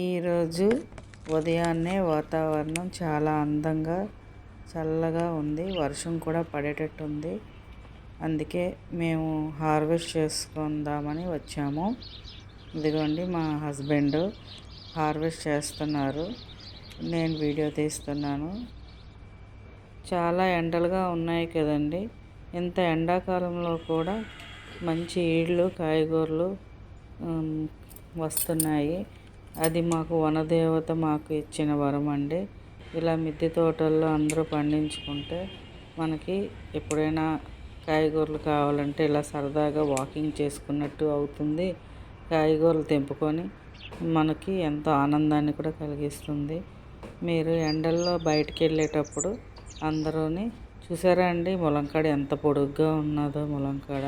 ఈరోజు ఉదయాన్నే వాతావరణం చాలా అందంగా చల్లగా ఉంది. వర్షం కూడా పడేటట్టు ఉంది అందుకే మేము హార్వెస్ట్ చేసుకుందామని వచ్చాము. ఇదిగోండి మా హస్బెండ్ హార్వెస్ట్ చేస్తున్నారు. నేను వీడియో తీస్తున్నాను. చాలా ఎండలుగా ఉన్నాయి కదండి. ఇంత ఎండాకాలంలో కూడా మంచి ఈళ్ళు కాయగూరలు వస్తున్నాయి. అది మాకు వనదేవత మాకు ఇచ్చిన వరం అండి. ఇలా మిద్దె తోటల్లో అందరూ పండించుకుంటే మనకి ఎప్పుడైనా కాయగూరలు కావాలంటే ఇలా సరదాగా వాకింగ్ చేసుకున్నట్టు అవుతుంది. కాయగూరలు తెంపుకొని మనకి ఎంతో ఆనందాన్ని కూడా కలిగిస్తుంది. మీరు ఎండల్లో బయటికి వెళ్ళేటప్పుడు అందరూని చూసారా అండి? ములంకాడ ఎంత పొడుగ్గా ఉన్నదో ములంకాడ.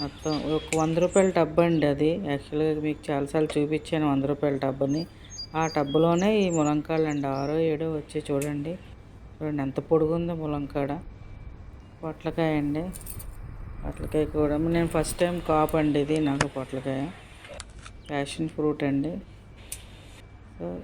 మొత్తం ఒక వంద రూపాయల టబ్ అండి అది. యాక్చువల్గా మీకు చాలాసార్లు చూపించాను వంద రూపాయల టబ్ని ఆ టబ్లోనే ఈ ములంకాయలు అండి. ఆరో ఏడో వచ్చి చూడండి. చూడండి ఎంత పొడుగుందో ములంకాడ. పొట్లకాయ అండి. పొట్లకాయ కూడా నేను ఫస్ట్ టైం కాప్ అండి ఇది నాకు పొట్లకాయ. ప్యాషన్ ఫ్రూట్ అండి. సో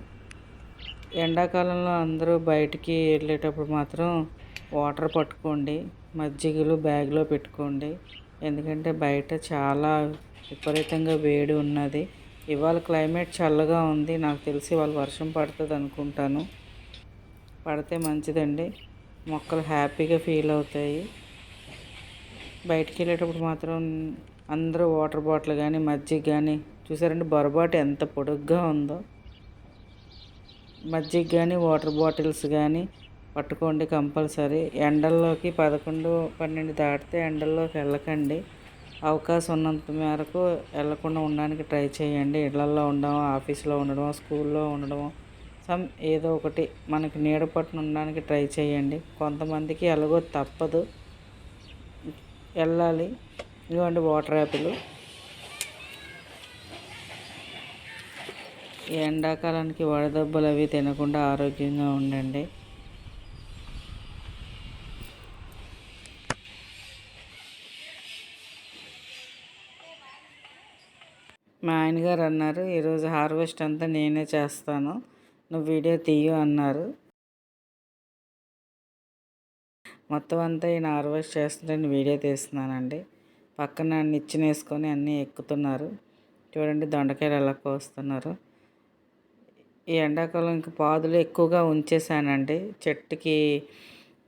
ఎండాకాలంలో అందరూ బయటికి వెళ్ళేటప్పుడు మాత్రం వాటర్ పట్టుకోండి. మజ్జిగలు బ్యాగ్లో పెట్టుకోండి. ఎందుకంటే బయట చాలా విపరీతంగా వేడి ఉన్నది. ఇవాళ క్లైమేట్ చల్లగా ఉంది. నాకు తెలిసి వాళ్ళు వర్షం పడుతుంది అనుకుంటాను. పడితే మంచిదండి. మొక్కలు హ్యాపీగా ఫీల్ అవుతాయి. బయటికి వెళ్ళేటప్పుడు మాత్రం అందరూ వాటర్ బాటిల్ కానీ మజ్జిగ కానీ చూసారంటే బొరబాటు ఎంత పొడుగ్గా ఉందో. మజ్జిగ కానీ వాటర్ బాటిల్స్ కానీ పట్టుకోండి కంపల్సరీ. ఎండల్లోకి పదకొండు పన్నెండు దాటితే ఎండల్లోకి వెళ్ళకండి. అవకాశం ఉన్నంత మేరకు వెళ్ళకుండా ఉండడానికి ట్రై చేయండి. ఇళ్ళల్లో ఉండడం ఆఫీస్లో ఉండడం స్కూల్లో ఉండడం సమ్ ఏదో ఒకటి మనకి నీడ పట్టున ఉండడానికి ట్రై చేయండి. కొంతమందికి ఎలాగో తప్పదు. వెళ్ళాలి. ఇదిగోండి వాటర్ యాపిల్. ఎండాకాలానికి వడదెబ్బలు అవి తినకుండా ఆరోగ్యంగా ఉండండి. మా ఆయనగారు అన్నారు ఈరోజు హార్వెస్ట్ అంతా నేనే చేస్తాను నువ్వు వీడియో తీయు అన్నారు. మొత్తం అంతా ఈయన హార్వెస్ట్ చేస్తుంటే నేను వీడియో తీస్తున్నానండి. పక్కన నిచ్చిన వేసుకొని అన్నీ ఎక్కుతున్నారు. చూడండి దొండకాయలు ఎలా కోస్తున్నారు. ఈ ఎండాకాలం ఇంకా పాదులు ఎక్కువగా ఉంచేసానండి చెట్టుకి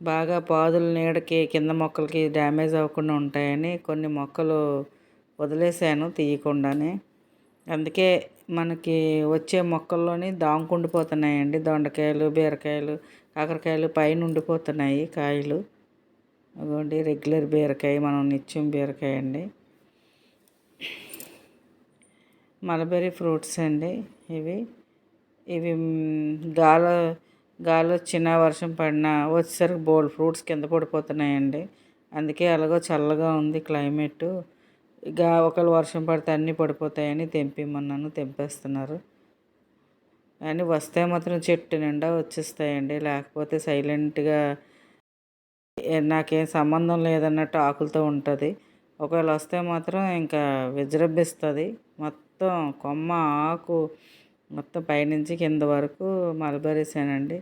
బాగా పాదులు నీడకి కింద మొక్కలకి డ్యామేజ్ అవ్వకుండా ఉంటాయని కొన్ని మొక్కలు వదిలేసాను తీయకుండానే. అందుకే మనకి వచ్చే మొక్కల్లోని దాంకుండిపోతున్నాయండి. దొండకాయలు బీరకాయలు కాకరకాయలు పైన ఉండిపోతున్నాయి కాయలు. అదిగోండి రెగ్యులర్ బీరకాయ మనం నిత్యం బీరకాయ అండి. మలబెర్రీ ఫ్రూట్స్ అండి ఇవి. ఇవి గాలి గాలి వచ్చిన వర్షం పడినా వచ్చేసరికి బోల్డ్ ఫ్రూట్స్ కింద పడిపోతున్నాయండి. అందుకే అలాగో చల్లగా ఉంది క్లైమేటు. ఇక ఒకవేళ వర్షం పడితే అన్నీ పడిపోతాయని తెంపిమన్నాను తెంపేస్తున్నారు. కానీ వస్తే మాత్రం చెట్టు నిండా వచ్చేస్తాయండి. లేకపోతే సైలెంట్గా నాకేం సంబంధం లేదన్నట్టు ఆకులతో ఉంటుంది. ఒకవేళ వస్తే మాత్రం ఇంకా విజృంభిస్తుంది. మొత్తం కొమ్మ ఆకు మొత్తం పైనుంచి కింద వరకు మల్బరీసేనండి.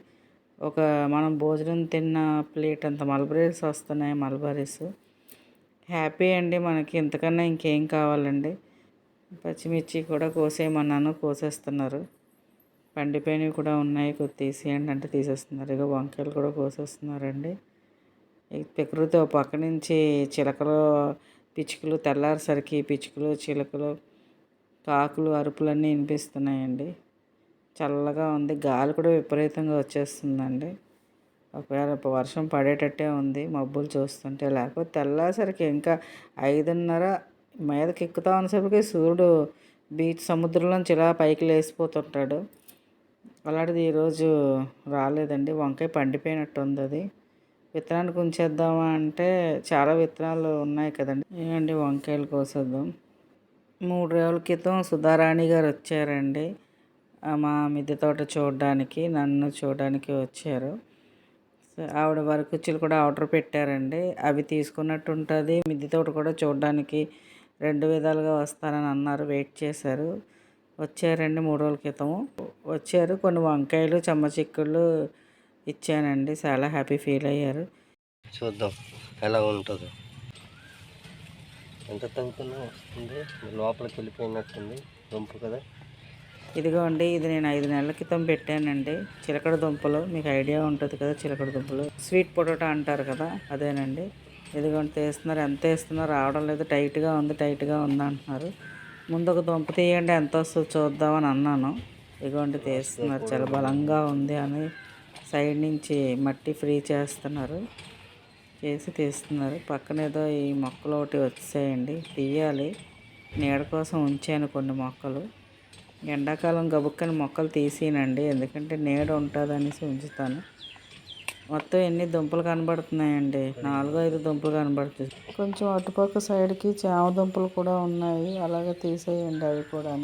ఒక మనం భోజనం తిన్న ప్లేట్ అంత మల్బరీస్ వస్తున్నాయి మల్బరీస్. హ్యాపీ అండి మనకి. ఇంతకన్నా ఇంకేం కావాలండి? పచ్చిమిర్చి కూడా కోసేయమన్నాను కోసేస్తున్నారు. పండిపోయినవి కూడా ఉన్నాయి కొద్ది తీసేయండి అంటే తీసేస్తున్నారు. ఇక వంకాయలు కూడా కోసేస్తున్నారండి. ప్రకృతి ఒక పక్క నుంచి చిలకలు పిచ్చుకలు తెల్లారేసరికి పిచ్చుకలు చిలకలు కాకులు అరుపులన్నీ వినిపిస్తున్నాయండి. చల్లగా ఉంది. గాలి కూడా విపరీతంగా వచ్చేస్తుందండి. ఒకవేళ వర్షం పడేటట్టే ఉంది మబ్బులు చూస్తుంటే లేకపోతే తెల్లాసరికి ఇంకా ఐదున్నర మీదకి ఎక్కుతా ఉన్నసరికి సూర్యుడు బీచ్ సముద్రంలోంచి ఇలా పైకి లేచిపోతుంటాడు అలాంటిది ఈరోజు రాలేదండి. వంకాయ పండిపోయినట్టు ఉంది అది. విత్తనానికి ఉంచేద్దామా అంటే చాలా విత్తనాలు ఉన్నాయి కదండి. ఏమండి వంకాయలు కోసేద్దాం. మూడు రోజుల క్రితం సుధారాణి గారు వచ్చారండి. మా మిద్దె తోట చూడడానికి నన్ను చూడడానికి వచ్చారు. ఆవిడ వరకుచ్చులు కూడా ఆర్డర్ పెట్టారండి. అవి తీసుకున్నట్టు ఉంటుంది మిద్దె తోట కూడా చూడడానికి రెండు విధాలుగా వస్తారని అన్నారు. వెయిట్ చేశారు. వచ్చారండి మూడు రోజుల క్రితం వచ్చారు. కొన్ని వంకాయలు చెమ్మ చిక్కుళ్ళు ఇచ్చానండి. చాలా హ్యాపీ ఫీల్ అయ్యారు. చూద్దాం ఎలా ఉంటుందో. ఎంత తగ్గుతున్నా వస్తుంది? లోపలికి వెళ్ళిపోయినట్టుంది రొంపు కదా. ఇదిగోండి ఇది నేను ఐదు నెలల క్రితం పెట్టానండి. చిలకడ దుంపలు మీకు ఐడియా ఉంటుంది కదా చిలకడ దుంపలు. స్వీట్ పొటాటో అంటారు కదా అదేనండి. ఇదిగోండి తీస్తున్నారు. ఎంత వేస్తున్నారు రావడం లేదు. టైట్గా ఉంది టైట్గా ఉంది అంటున్నారు. ముందు ఒక దుంప తీయండి ఎంత వస్తుందో చూద్దామని అన్నాను. ఇదిగోండి తీస్తున్నారు. చాలా బలంగా ఉంది అని సైడ్ నుంచి మట్టి ఫ్రీ చేస్తున్నారు. చేసి తీస్తున్నారు. పక్కన ఏదో ఈ మొక్కలు ఒకటి వచ్చాయండి. తీయాలి. నీడ కోసం ఉంచాను కొన్ని మొక్కలు. ఎండాకాలం గబుక్కని మొక్కలు తీసేయనండి. ఎందుకంటే నీడ ఉంటుంది అనేసి ఉంచుతాను. మొత్తం ఎన్ని దుంపలు కనబడుతున్నాయండి. నాలుగు ఐదు దుంపలు కనబడుతుంది కొంచెం అటుపక్క సైడ్కి చామ దుంపలు కూడా ఉన్నాయి. అలాగే తీసేయండి అవి కూడా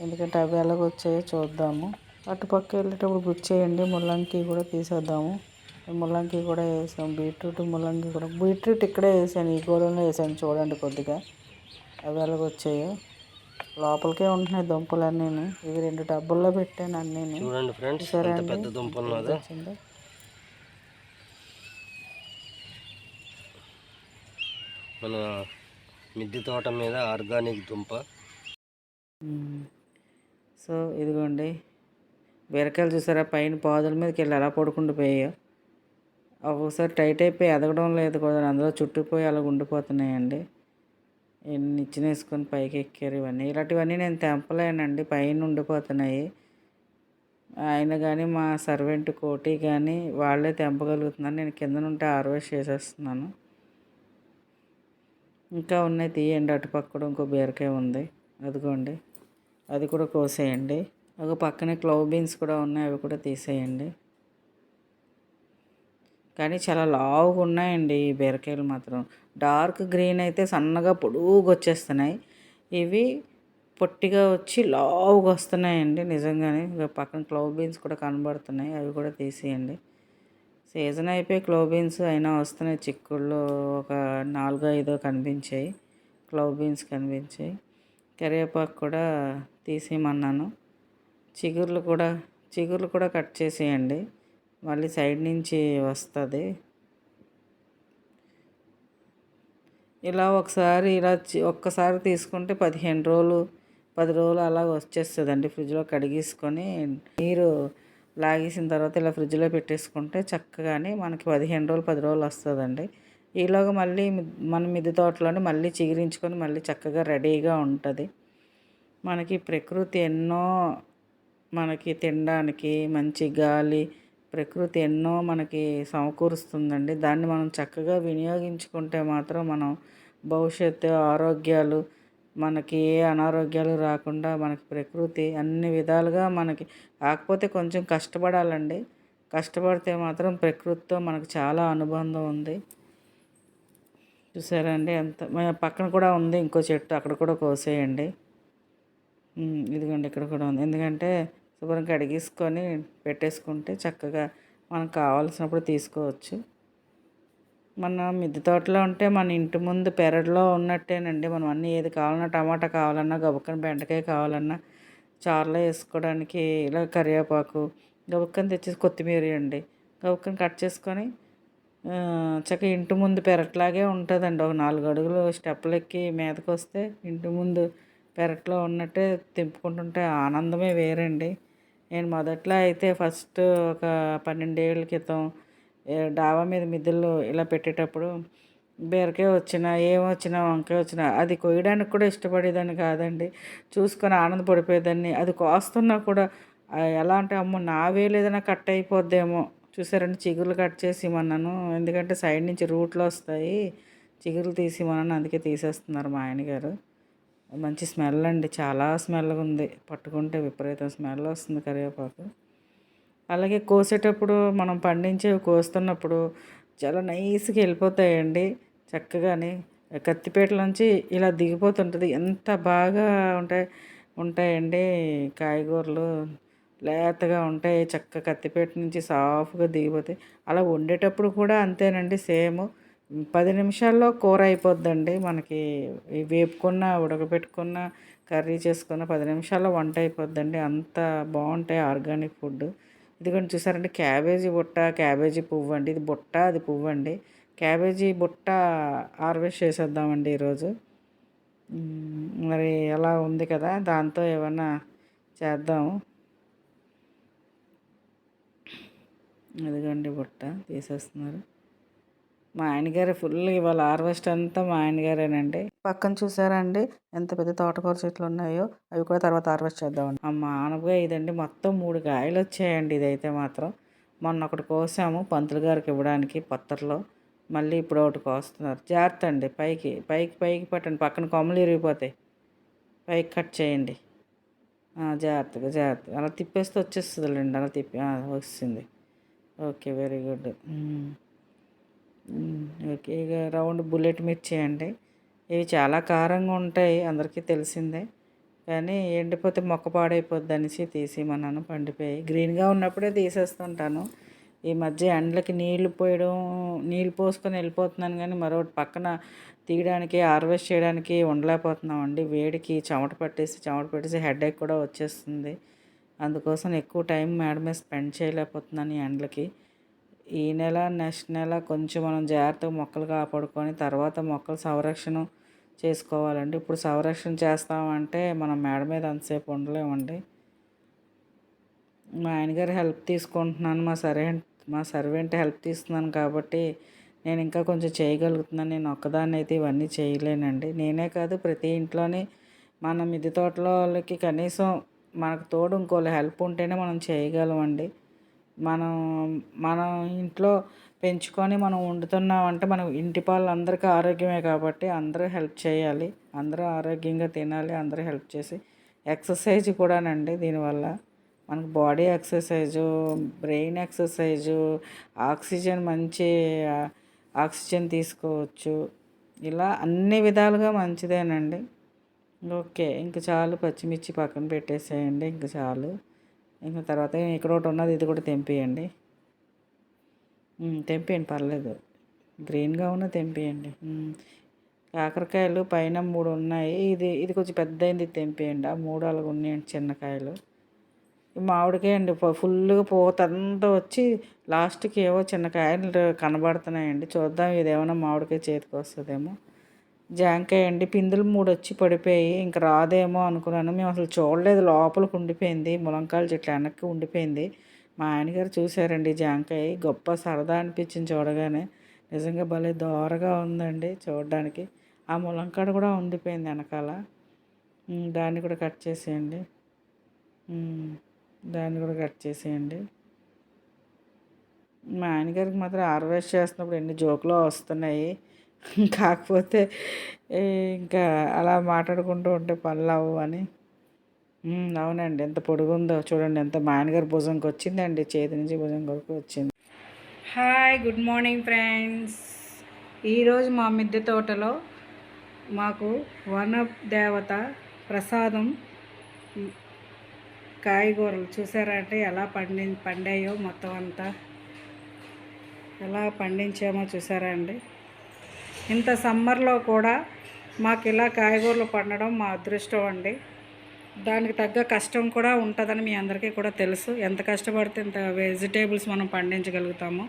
ఎందుకంటే అవి ఎలాగొచ్చాయో చూద్దాము. అటుపక్క వెళ్ళేటప్పుడు గుచ్చేయండి. ముల్లంకి కూడా తీసేద్దాము. ముల్లంకి కూడా వేసాం. బీట్రూట్ ముల్లంకి కూడా. బీట్రూట్ ఇక్కడే వేసాను. ఈ గోడంలో వేసాను. చూడండి కొద్దిగా. అవి ఎలాగొచ్చాయో. లోపలికే ఉంటున్నాయి దుంపలన్నీ ఇవి రెండు డబ్బుల్లో పెట్టాను అన్నీ చూడండి ఫ్రెండ్స్. పెద్ద దుంప ఉన్నదో వచ్చిందో మన మిద్దె తోట మీద ఆర్గానిక్ దుంప. సో ఇదిగోండి బీరకాయలు చూసారా? పైన పాదుల మీదకి వెళ్ళి ఎలా పడుకుంటూ పోయాయో ఒక్కొక్కసారి టైట్ అయిపోయి ఎదగడం లేదు కూడా అందులో చుట్టుపోయి అలా ఉండిపోతున్నాయండి. నిచ్చిన వేసుకొని పైకి ఎక్కారు ఇవన్నీ. ఇలాంటివన్నీ నేను తెంపలేనండి. పైన ఉండిపోతున్నాయి. ఆయన కానీ మా సర్వెంట్ కోటి కానీ వాళ్ళే తెంపగలుగుతున్నారు నేను కింద నుండి హార్వెస్ట్ చేసేస్తున్నాను. ఇంకా ఉన్నాయి. తీయండి. అటుపక్క కూడా ఇంకో బీరకాయ ఉంది. అదిగోండి. అది కూడా కోసేయండి. ఒక పక్కనే క్లవ్ బీన్స్ కూడా ఉన్నాయి. అవి కూడా తీసేయండి. కానీ చాలా లావుగా ఉన్నాయండి ఈ బీరకాయలు మాత్రం. డార్క్ గ్రీన్ అయితే సన్నగా పొడుగుగా వచ్చేస్తున్నాయి. ఇవి పొట్టిగా వచ్చి లావుగా వస్తున్నాయండి నిజంగానే. పక్కన క్లవ్ బీన్స్ కూడా కనబడుతున్నాయి. అవి కూడా తీసేయండి. సీజన్ అయిపోయి క్లవ్ బీన్స్ అయినా వస్తున్నాయి. చిక్కుళ్ళు ఒక నాలుగో ఐదో కనిపించాయి. క్లవ్ బీన్స్ కనిపించాయి. కరివేపాకు కూడా తీసేయమన్నాను. చిగుర్లు కూడా చిగుర్లు కూడా కట్ చేసేయండి. మళ్ళీ సైడ్ నుంచి వస్తుంది. ఇలా ఒకసారి ఇలా చి- ఒక్కసారి తీసుకుంటే పదిహేను రోజులు పది రోజులు అలా వచ్చేస్తుందండి ఫ్రిడ్జ్లో కడిగేసుకొని. నీరు లాగేసిన తర్వాత ఇలా ఫ్రిడ్జ్లో పెట్టేసుకుంటే చక్కగానే మనకి పదిహేను రోజులు పది రోజులు వస్తుందండి. ఈలోగా మళ్ళీ మన మిద్దె తోటలోనే మళ్ళీ చిగురించుకొని మళ్ళీ చక్కగా రెడీగా ఉంటుంది. మనకి ప్రకృతి ఎన్నో మనకి తినడానికి మంచి గాలి ప్రకృతి ఎన్నో మనకి సమకూరుస్తుందండి. దాన్ని మనం చక్కగా వినియోగించుకుంటే మాత్రం మనం భవిష్యత్తు ఆరోగ్యాలు మనకి ఏ అనారోగ్యాలు రాకుండా మనకి ప్రకృతి అన్ని విధాలుగా మనకి కాకపోతే కొంచెం కష్టపడాలండి. కష్టపడితే మాత్రం ప్రకృతితో మనకు చాలా అనుబంధం ఉంది. చూసారండి ఎంత పక్కన కూడా ఉంది ఇంకో చెట్టు అక్కడ కూడా కోసేయండి. ఇదిగోండి ఇక్కడ కూడా ఉంది. ఎందుకంటే శుభ్రం కడిగేసుకొని పెట్టేసుకుంటే చక్కగా మనకు కావాల్సినప్పుడు తీసుకోవచ్చు. మన మిద్దె తోటలో ఉంటే మన ఇంటి ముందు పెరడులో ఉన్నట్టేనండి. మనం అన్నీ ఏది కావాలన్నా టమాటా కావాలన్నా గబుక్కని బెండకాయ కావాలన్నా చారులో వేసుకోవడానికి ఇలా కరివేపాకు గబుక్కన తెచ్చేసి కొత్తిమీర అండి. గబుక్కని కట్ చేసుకొని చక్కగా ఇంటి ముందు పెరట్లాగే ఉంటుందండి. ఒక నాలుగు అడుగులు స్టెప్పులు ఎక్కి మీదకి వస్తే ఇంటి ముందు పెరట్లో ఉన్నట్టే తెంపుకుంటుంటే ఆనందమే వేరండి. నేను మొదట్లో అయితే ఫస్ట్ ఒక పన్నెండేళ్ళ క్రితం డాబా మీద మిద్దెలు ఇలా పెట్టేటప్పుడు బీరకాయ వచ్చినా ఏం వచ్చినా వంకాయ వచ్చినా అది కొయ్యడానికి కూడా ఇష్టపడేదాన్ని కాదండి. చూసుకొని ఆనందపడిపోయేదాన్ని. అది కోస్తున్నా కూడా ఎలా అంటే అమ్మో నా వేలు ఏదైనా కట్ అయిపోద్దేమో. చూసారండి చిగురులు కట్ చేసి ఇమ్మన్నాను ఎందుకంటే సైడ్ నుంచి రూట్లు వస్తాయి. చిగురులు తీసి ఇమ్మన్నాను అందుకే తీసేస్తున్నారు మా ఆయన గారు. మంచి స్మెల్ అండి. చాలా స్మెల్గా ఉంది. పట్టుకుంటే విపరీతం స్మెల్ వస్తుంది కరివేపాకు. అలాగే కోసేటప్పుడు మనం పండించేవి కోస్తున్నప్పుడు చాలా నైస్గా వెళ్ళిపోతాయండి. చక్కగానే కత్తిపేట నుంచి ఇలా దిగిపోతుంటుంది. ఎంత బాగా ఉంటాయి ఉంటాయండి కాయగూరలు. లేతగా ఉంటాయి. చక్క కత్తిపేట నుంచి సాఫ్గా దిగిపోతాయి. అలా వండేటప్పుడు కూడా అంతేనండి. సేమ్ పది నిమిషాల్లో కూర అయిపోద్దండి. మనకి వేపుకున్న ఉడకబెట్టుకున్న కర్రీ చేసుకున్న పది నిమిషాల్లో వంట అయిపోద్దండి. అంత బాగుంటాయి ఆర్గానిక్ ఫుడ్ ఇదిగోండి చూసారంటే క్యాబేజీ బుట్ట క్యాబేజీ పువ్వు అండి. ఇది బుట్ట అది పువ్వు అండి. క్యాబేజీ బుట్ట హార్వెస్ట్ చేసేద్దామండి ఈరోజు. మరి ఎలా ఉంది కదా దాంతో ఏమన్నా చేద్దాము అదిగోండి బుట్ట తీసేస్తున్నారు. మా ఆయనగారు ఫుల్ ఇవాళ హార్వెస్ట్ అంతా మా ఆయనగారేనండి. పక్కన చూసారండి ఎంత పెద్ద తోటకూర చెట్లు ఉన్నాయో అవి కూడా తర్వాత హార్వెస్ట్ చేద్దామండి. ఆ మానవుగా ఇదండి మొత్తం మూడు కాయలు వచ్చాయండి ఇదైతే మాత్రం. మొన్న ఒకటి కోసాము పంతులు గారికి ఇవ్వడానికి పత్తర్లో మళ్ళీ ఇప్పుడు ఒకటి కోస్తున్నారు. జాగ్రత్త అండి పైకి పైకి పైకి పట్టండి పక్కన కొమ్మలు ఇరిగిపోతాయి పైకి కట్ చేయండి. జాగ్రత్తగా జాగ్రత్తగా. అలా తిప్పేస్తే వచ్చేస్తుందిలేండి అలా తిప్పి వస్తుంది. Okay very good. ఓకే ఇక రౌండ్ బుల్లెట్ మిర్చి అండి ఇవి చాలా కారంగా ఉంటాయి అందరికీ తెలిసిందే. కానీ ఎండిపోతే మొక్క పాడైపోద్ది అనేసి తీసేయమన్నాను పండిపోయి గ్రీన్గా ఉన్నప్పుడే తీసేస్తుంటాను. ఈ మధ్య ఎండలకి నీళ్ళు పోయడం నీళ్ళు పోసుకొని వెళ్ళిపోతున్నాను కానీ మరొకటి పక్కన తీయడానికి హార్వెస్ట్ చేయడానికి ఉండలేకపోతున్నాం అండి వేడికి చెమట పట్టేసి చెమట పట్టేసి హెడేక్ కూడా వచ్చేస్తుంది. అందుకోసం ఎక్కువ టైం మేడమే స్పెండ్ చేయలేకపోతున్నాను ఈ ఎండలకి. ఈ నెల నెక్స్ట్ నెల కొంచెం మనం జాగ్రత్తగా మొక్కలు కాపాడుకొని తర్వాత మొక్కలు సంరక్షణ చేసుకోవాలండి. ఇప్పుడు సంరక్షణ చేస్తామంటే మనం మేడ మీద అంతసేపు ఉండలేమండి. మా ఆయనగారు హెల్ప్ తీసుకుంటున్నాను. మా సర్వెంట్ మా సర్వెంట్ హెల్ప్ తీస్తున్నాను కాబట్టి నేను ఇంకా కొంచెం చేయగలుగుతున్నాను. నేను ఒక్కదాన్ని అయితే ఇవన్నీ చేయలేనండి. నేనే కాదు ప్రతి ఇంట్లోని మన మిద్దె తోటలో వాళ్ళకి కనీసం మనకు తోడు ఇంకోళ్ళ హెల్ప్ ఉంటేనే మనం చేయగలమండి. మనం మనం ఇంట్లో పెంచుకొని మనం వండుతున్నామంటే మనం ఇంటి పాలు అందరికీ ఆరోగ్యమే కాబట్టి అందరూ హెల్ప్ చేయాలి. అందరూ ఆరోగ్యంగా తినాలి అందరూ హెల్ప్ చేసి. ఎక్సర్సైజ్ కూడానండి దీనివల్ల. మనకు body exercise brain exercise oxygen మంచి ఆక్సిజన్ తీసుకోవచ్చు. ఇలా అన్ని విధాలుగా మంచిదేనండి. ఓకే ఇంక చాలు పచ్చిమిర్చి పక్కన పెట్టేసేయండి ఇంక చాలు. ఇంకా తర్వాత ఇక్కడ ఒకటి ఉన్నది ఇది కూడా తెంపేయండి. తెంపేయండి పర్లేదు. గ్రీన్గా ఉన్న తెంపేయండి. కాకరకాయలు పైన మూడు ఉన్నాయి. ఇది ఇది కొంచెం పెద్ద అయింది ఇది తెంపేయండి. ఆ మూడు అలాగ ఉన్నాయండి చిన్నకాయలు మామిడికాయ అండి ఫుల్గా పూత అంతా వచ్చి లాస్ట్కి ఏవో చిన్న కాయలు కనబడుతున్నాయండి. చూద్దాం ఇదేమన్నా మామిడికాయ చేతికి వస్తుందేమో. జాంకాయ అండి. పిందులు మూడు వచ్చి పడిపోయి ఇంక రాదేమో అనుకున్నాను. మేము అసలు చూడలేదు. లోపలికి ఉండిపోయింది. ములంకాయల చెట్లు వెనక్కి ఉండిపోయింది. మా ఆయనగారు చూశారండి జాంకాయ. గొప్ప సరదా అనిపించింది చూడగానే. నిజంగా భలే దోరగా ఉందండి చూడడానికి. ఆ ములంకాడ కూడా ఉండిపోయింది వెనకాల. దాన్ని కూడా కట్ చేసేయండి. దాన్ని కూడా కట్ చేసేయండి. మా ఆయనగారికి మాత్రం హార్వెస్ట్ చేస్తున్నప్పుడు ఎన్ని జోకులు వస్తున్నాయి. కాకపోతే ఇంకా అలా మాట్లాడుకుంటూ ఉంటే పనులు అవ్వు అని అవునండి. ఎంత పొడుగుందో చూడండి. ఎంత మా ఆయనగారి భుజంకి వచ్చిందండి. చేతి నుంచి భుజం వరకు వచ్చింది. హాయ్ గుడ్ మార్నింగ్ ఫ్రెండ్స్ ఈరోజు మా మిద్దె తోటలో మాకు వన దేవత ప్రసాదం కాయగూరలు చూసారా అంటే ఎలా పండి పండాయో మొత్తం అంతా ఎలా పండించామో చూసారా అండి? ఇంత సమ్మర్లో కూడా మాకు ఇలా కాయగూరలు పండడం మా అదృష్టం అండి. దానికి తగ్గ కష్టం కూడా ఉంటుందని మీ అందరికీ కూడా తెలుసు. ఎంత కష్టపడితే ఇంత వెజిటేబుల్స్ మనం పండించగలుగుతామో.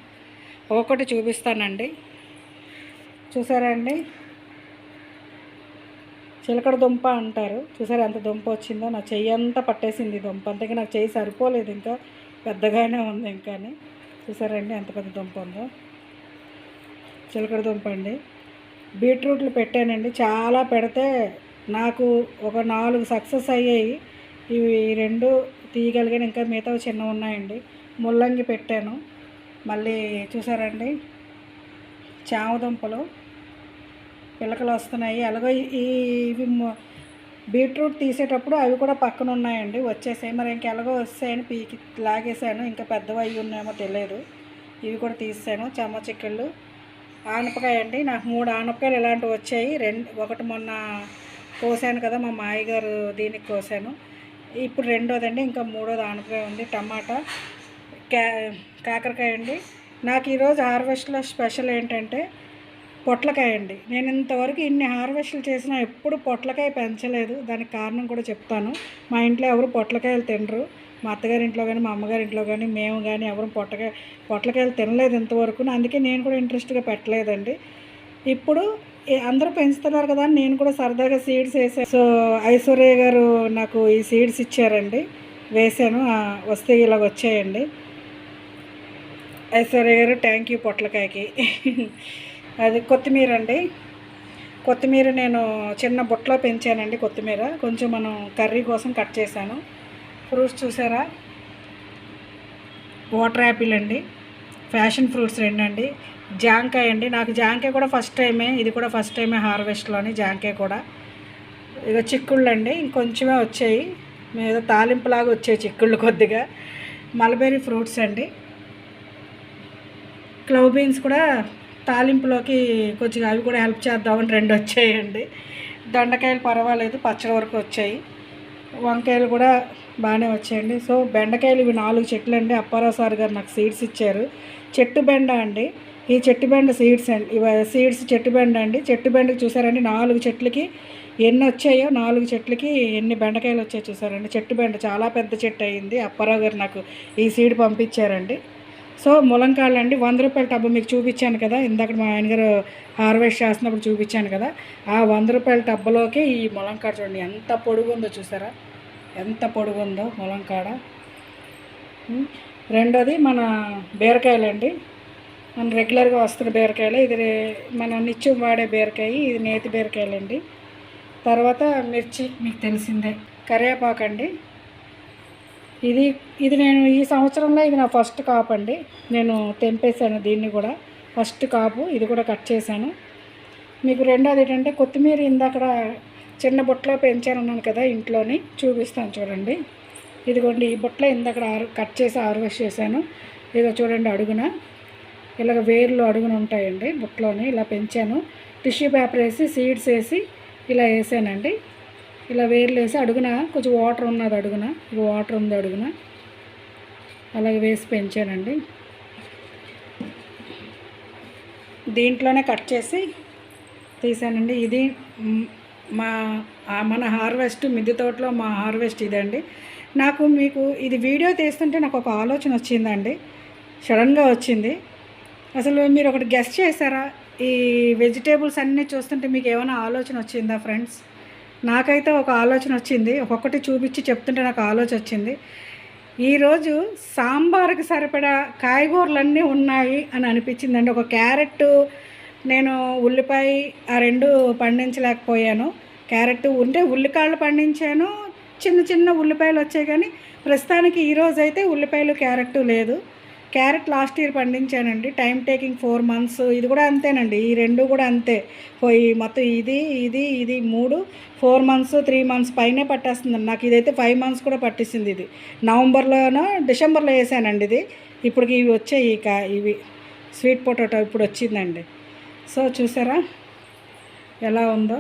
ఒకటి చూపిస్తానండి. చూసారా అండి? చిలకడ దుంప అంటారు. చూసారా ఎంత దుంప వచ్చిందో? నా చెయ్యి అంతా పట్టేసింది ఈ దుంప. అంతగా నాకు చెయ్యి సరిపోలేదు ఇంకా. పెద్దగానే ఉంది ఇంకా చూసారండి ఎంత పెద్ద దుంప ఉందో? చిలకడ దుంప అండి. బీట్రూట్లు పెట్టానండి. చాలా పెడితే నాకు ఒక నాలుగు సక్సెస్ అయ్యాయి. ఇవి రెండు తీయగలిగాను ఇంకా మిగతా చిన్న ఉన్నాయండి. ముల్లంగి పెట్టాను. మళ్ళీ చూసారండి? చామదుంపలు పిలకలు వస్తున్నాయి. అలాగే ఈ ఇవి బీట్రూట్ తీసేటప్పుడు అవి కూడా పక్కన ఉన్నాయండి. వచ్చేసాయి. మరి ఇంకెలాగో వస్తాయని పీకి లాగేసాను. ఇంకా పెద్దవి అయ్యి ఉన్నాయేమో తెలియదు ఇవి కూడా తీసాను చెమ్మ చిక్కళ్ళు ఆనపకాయ అండి. నాకు మూడు ఆనపకాయలు ఇలాంటివి వచ్చాయి. రెండు ఒకటి మొన్న కోసాను కదా మా మాయగారు దీనికి కోసాను. ఇప్పుడు రెండోదండి ఇంకా మూడోది ఆనపకాయ ఉంది టమాటా కా కాకరకాయ అండి. నాకు ఈరోజు హార్వెస్ట్లో స్పెషల్ ఏంటంటే పొట్లకాయ అండి. నేను ఇంతవరకు ఇన్ని హార్వెస్ట్లు చేసినా ఎప్పుడు పొట్లకాయ పెంచలేదు. దానికి కారణం కూడా చెప్తాను. మా ఇంట్లో ఎవరు పొట్లకాయలు తినరు. మా అత్తగారి ఇంట్లో కానీ మా అమ్మగారి ఇంట్లో కానీ మేము కానీ ఎవరు పొట్టకాయ పొట్లకాయలు తినలేదు ఇంతవరకు. అందుకే నేను కూడా ఇంట్రెస్ట్గా పెట్టలేదండి. ఇప్పుడు అందరూ పెంచుతున్నారు కదా అని నేను కూడా సరదాగా సీడ్స్ వేసాను సో ఐశ్వర్య గారు నాకు ఈ సీడ్స్ ఇచ్చారండి. వేసాను. వస్తే ఇలాగ వచ్చాయండి. ఐశ్వర్య గారు థ్యాంక్ యూ పొట్లకాయకి. అది కొత్తిమీర అండి. కొత్తిమీర నేను చిన్న బుట్టలో పెంచానండి కొత్తిమీర. కొంచెం మనం కర్రీ కోసం కట్ చేశాను. ఫ్రూట్స్ చూసారా? వాటర్ యాపిల్ అండి. ఫ్యాషన్ ఫ్రూట్స్ రెండు అండి జాంకాయ అండి. నాకు జాంకాయ కూడా ఫస్ట్ టైమే ఇది కూడా ఫస్ట్ టైమే హార్వెస్ట్లోని జాంకాయ కూడా. ఇక చిక్కుళ్ళు అండి. ఇంకొంచెమే వచ్చాయి. మీద తాలింపులాగా వచ్చాయి చిక్కుళ్ళు కొద్దిగా. మల్బెరీ ఫ్రూట్స్ అండి. క్లవ్ బీన్స్ కూడా తాలింపులోకి కొంచెం అవి కూడా హెల్ప్ చేద్దామని రెండు వచ్చాయండి. దొండకాయలు పర్వాలేదు పచ్చడి వరకు వచ్చాయి. వంకాయలు కూడా బాగానే వచ్చాయండి. సో బెండకాయలు ఇవి నాలుగు చెట్లు అండి. అప్పారావు సార్ గారు నాకు సీడ్స్ ఇచ్చారు. చెట్టు బెండ అండి. ఈ చెట్టు బెండ సీడ్స్ అండి. ఇవి సీడ్స్ చెట్టు బెండ అండి. చెట్టు బెండకి చూసారండి. నాలుగు చెట్లకి ఎన్ని వచ్చాయో నాలుగు చెట్లకి ఎన్ని బెండకాయలు వచ్చాయో చూసారండి. చెట్టు బెండ చాలా పెద్ద చెట్టు అయ్యింది అప్పారావు గారు నాకు ఈ సీడ్ పంపించారండి. సో ములంకాళ్ళు అండి. వంద రూపాయల టబ్బు మీకు చూపించాను కదా. ఇందాక మా ఆయన గారు హార్వెస్ట్ చేస్తున్నప్పుడు చూపించాను కదా. ఆ వంద రూపాయల టబ్బులోకి ఈ ములంకాయ చూడండి. ఎంత పొడుగు ఉందో చూసారా? ఎంత పొడుగు ఉందో ములంకాడ రెండోది మన బీరకాయలు అండి మన రెగ్యులర్గా వస్తున్న బీరకాయలు. ఇది మన నిత్యం వాడే బీరకాయ ఇది నేతి బీరకాయలు అండి తర్వాత మిర్చి మీకు తెలిసిందే కరివేపాకు అండి ఇది ఇది నేను ఈ సంవత్సరంలో ఇది నా ఫస్ట్ కాపు అండి నేను తెంపేశాను దీన్ని కూడా. ఫస్ట్ కాపు ఇది కూడా కట్ చేశాను. మీకు రెండోది ఏంటంటే కొత్తిమీర ఇందాక చిన్న బుట్టలో పెంచానన్నాను కదా ఇంట్లోని చూపిస్తాను చూడండి. ఇదిగోండి ఈ బుట్టలో ఇందాక ఆరు కట్ చేసి హార్వెస్ట్ చేశాను. ఇదిగో చూడండి అడుగున. ఇలాగ వేర్లు అడుగున ఉంటాయండి బుట్టలోని ఇలా పెంచాను. టిష్యూ పేపర్ వేసి సీడ్స్ వేసి ఇలా వేసానండి. ఇలా వేర్లు వేసి అడుగున కొంచెం వాటర్ ఉన్నది అడుగున. ఇక వాటర్ ఉంది అడుగున. అలాగే వేసి పెంచానండి. దీంట్లోనే కట్ చేసి తీసానండి. ఇది మా మన హార్వెస్ట్ మిద్దె తోటలో మా హార్వెస్ట్ ఇదండి. నాకు మీకు ఇది వీడియో తీస్తుంటే నాకు ఒక ఆలోచన వచ్చిందండి. సడన్గా వచ్చింది. అసలు మీరు ఒకటి గెస్ట్ చేశారా? ఈ వెజిటేబుల్స్ అన్నీ చూస్తుంటే మీకు ఏమైనా ఆలోచన వచ్చిందా ఫ్రెండ్స్ నాకైతే ఒక ఆలోచన వచ్చింది. ఒక్కొక్కటి చూపించి చెప్తుంటే నాకు ఆలోచన వచ్చింది. ఈరోజు సాంబార్కి సరిపడా కాయగూరలన్నీ ఉన్నాయి అని అనిపించిందండి. ఒక క్యారెట్ నేను ఉల్లిపాయ ఆ రెండు పండించలేకపోయాను. క్యారెట్ ఉంటే ఉల్లికాయలు పండించాను. చిన్న చిన్న ఉల్లిపాయలు వచ్చాయి కానీ ప్రస్తుతానికి ఈరోజు అయితే ఉల్లిపాయలు క్యారెట్ లేదు. Carrot last year పండించానండి. Time taking four months. ఇది కూడా అంతేనండి. ఈ రెండు కూడా అంతే. పోయి మొత్తం ఇది ఇది ఇది మూడు ఫోర్ మంత్స్ త్రీ మంత్స్ పైనే పట్టేస్తుందండి. నాకు ఇదైతే ఫైవ్ మంత్స్ కూడా పట్టేసింది ఇది. నవంబర్లోనో డిసెంబర్లో వేసానండి ఇది. ఇప్పటికి ఇవి వచ్చాయి ఇక. ఇవి స్వీట్ పొటాటో ఇప్పుడు వచ్చిందండి. సో చూసారా? ఎలా ఉందో?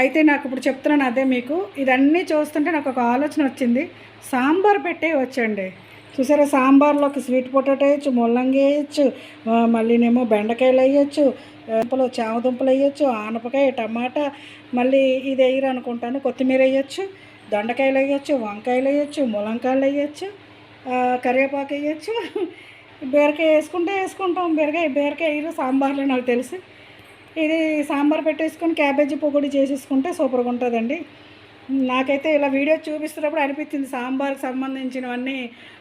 అయితే నాకు ఇప్పుడు చెప్తున్నాను అదే మీకు. ఇదన్నీ చూస్తుంటే నాకు ఒక ఆలోచన వచ్చింది. సాంబార్ పెట్టే వచ్చండి. చూసారా? సాంబార్లోకి స్వీట్ పొటాటో వేయచ్చు ముల్లంగి వేయచ్చు మళ్ళీనేమో బెండకాయలు వేయచ్చు దుంపలు చామదుంపలు వేయచ్చు ఆనపకాయ టమాటా మళ్ళీ ఇది వేయరు అనుకుంటాను. కొత్తిమీర వేయచ్చు దొండకాయలు వేయచ్చు వంకాయలు వేయచ్చు ములంకాయలు వేయచ్చు కరివేపాకు వేయచ్చు బీరకాయ వేసుకుంటే వేసుకుంటాం. బీరకాయ బీరకాయ వేయరు సాంబార్లో నాకు తెలిసి. ఇది సాంబార్ పెట్టేసుకొని క్యాబేజీ పొగడి చేసేసుకుంటే సూపర్గా ఉంటుందండి. నాకైతే ఇలా వీడియో చూపిస్తున్నప్పుడు అనిపించింది సాంబార్కి సంబంధించినవన్నీ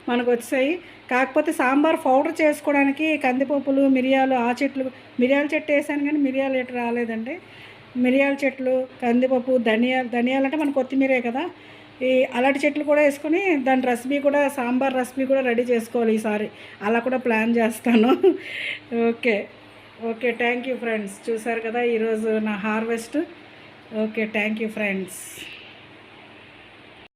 మనకు వచ్చాయి. కాకపోతే సాంబార్ పౌడర్ చేసుకోవడానికి కందిపప్పులు మిరియాలు ఆ చెట్లు మిరియాల చెట్టు వేసాను కానీ మిరియాలు ఎటు రాలేదండి. మిరియాల చెట్లు కందిపప్పు ధనియాలు ధనియాలు అంటే మన కొత్తిమీరే కదా. ఈ అలాంటి చెట్లు కూడా వేసుకొని దాని రెసిపీ కూడా సాంబార్ రెసిపీ కూడా రెడీ చేసుకోవాలి ఈసారి. అలా కూడా ప్లాన్ చేస్తాను. Okay. Okay thank you friends. చూసారు కదా ఈరోజు నా harvest. Okay thank you friends.